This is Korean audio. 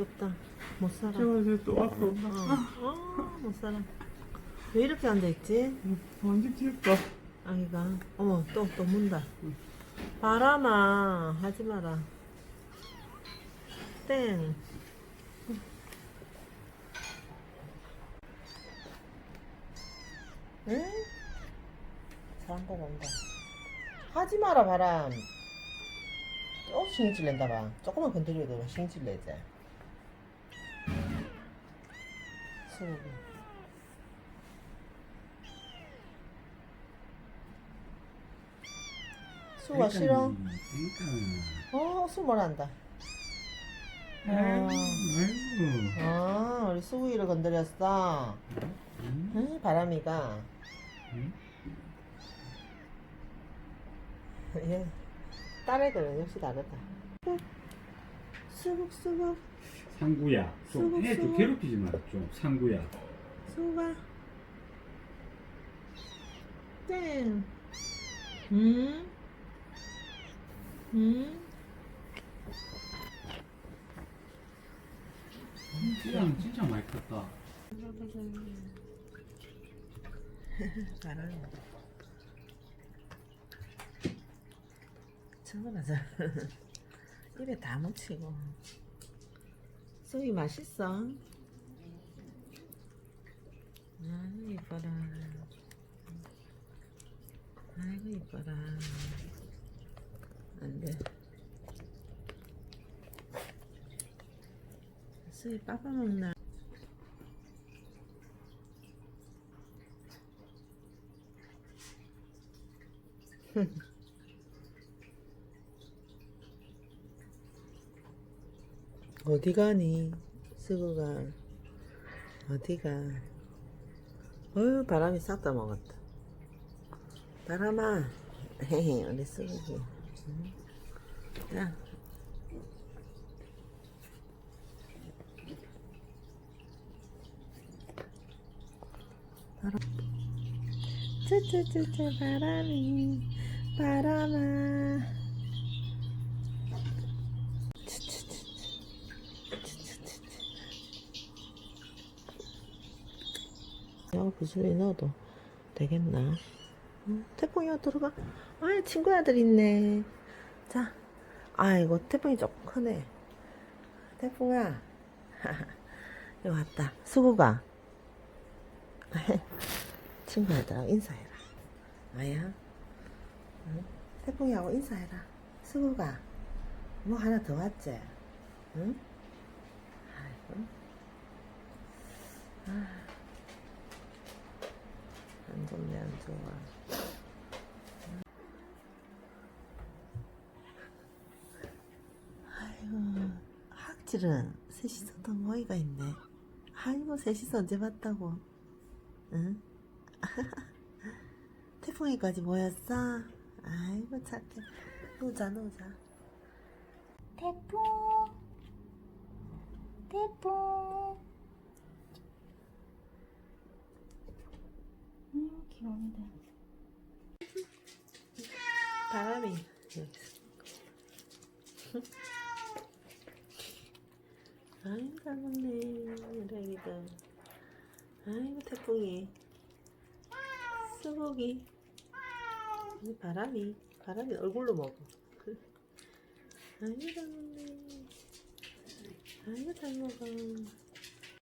귀엽다. 못 살아. 저, 또 앞으로 온다. 어, 어, 못 살아. 왜 이렇게 앉아 있지? 완전 귀엽다. 아기가. 어머, 또, 또 문다. 바람아, 하지 마라. 땡. 응? 사람들 온다. 하지 마라, 바람. 또 신경질 낸다, 봐. 조금만 건드려도 신경질 내지. 수고기. 수가 싫어? 그러니까. 어, 수 뭐란다. 아이고, 어. 아이고. 아, 우리 수구이를 건드렸어. 응? 응, 바람이가. 응? 얘, 딸애들은 역시 다르다. 수국, 수국, 상구야. 좀 수고, 해, 좀 수고. 괴롭히지 마라, 좀. 상구야. 수가. 땡. 음? 음? 찌랑 진짜 많이 컸다. 바람. 청근하자. 입에 다 묻히고. 쑥이 맛있어. 아이고 이뻐라. 아이고 이뻐라. 안 돼. 쑥이 빠빠 먹나? 어디 가니? 쓰고 가 어디가? 어휴 바람이 싹 다 먹었다. 바람아, 헤헤 우리 쓰고기. 응? 자. 바람. 쯔쯔쯔쯔 바람이 바람아. 야, 구슬이 넣어도 되겠나? 응? 태풍이가 들어가. 아, 친구 야들 있네. 자, 아이고, 태풍이 조금 크네. 태풍아. 여기 왔다. 수구가. 친구 야들하고 인사해라. 아야. 응? 태풍이하고 인사해라. 수구가. 뭐 하나 더 왔지? 응? 아이고. 안 좋네 안 좋아 아이고 학질은 셋이서 더 모이가 있네. 아이고 셋이서 언제 봤다고. 응? 태풍이까지 모였어? 아이고 착해. 노자 노자. 태풍. 태풍. 음 귀여운데. 바람이. 여기. 아이고 잘 먹네 우리 애기들 아이고 태풍이. 수복이. 이 바람이 바람이 얼굴로 먹어. 아이고 잘 먹네 아이고 잘 먹어